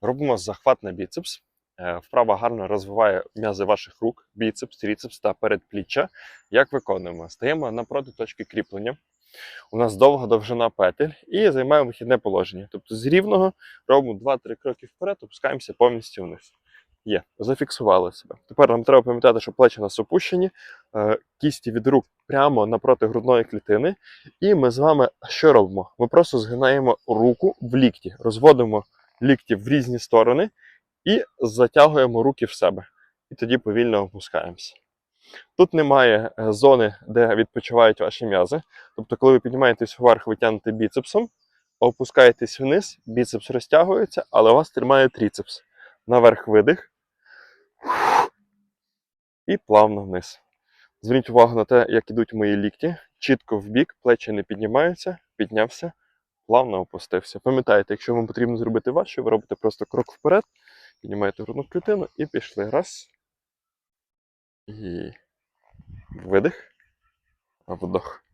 Робимо захват на біцепс. Е, Вправа гарно розвиває м'язи ваших рук, біцепс, тріцепс та передпліччя. Як виконуємо? Стаємо напроти точки кріплення. У нас довга довжина петель і займаємо вихідне положення. Тобто з рівного робимо 2-3 кроки вперед, опускаємося повністю вниз. Є, зафіксували себе. Тепер нам треба пам'ятати, що плечі у нас опущені, е, кісті від рук прямо напроти грудної клітини. І ми з вами що робимо? Ми просто згинаємо руку в лікті, розводимо лікті в різні сторони і затягуємо руки в себе. І тоді повільно опускаємося. Тут немає е, зони, де відпочивають ваші м'язи. Тобто, коли ви піднімаєтесь вверх, ви тягнете біцепсом, опускаєтесь вниз, біцепс розтягується, але вас тримає тріцепс. Наверх видих. І плавно вниз. Зверніть увагу на те, як ідуть мої лікті. Чітко в бік, плечі не піднімаються, піднявся, плавно опустився. Пам'ятаєте, якщо вам потрібно зробити важче, ви робите просто крок вперед, піднімаєте грудну клітину і пішли. Раз. І видих. Вдох.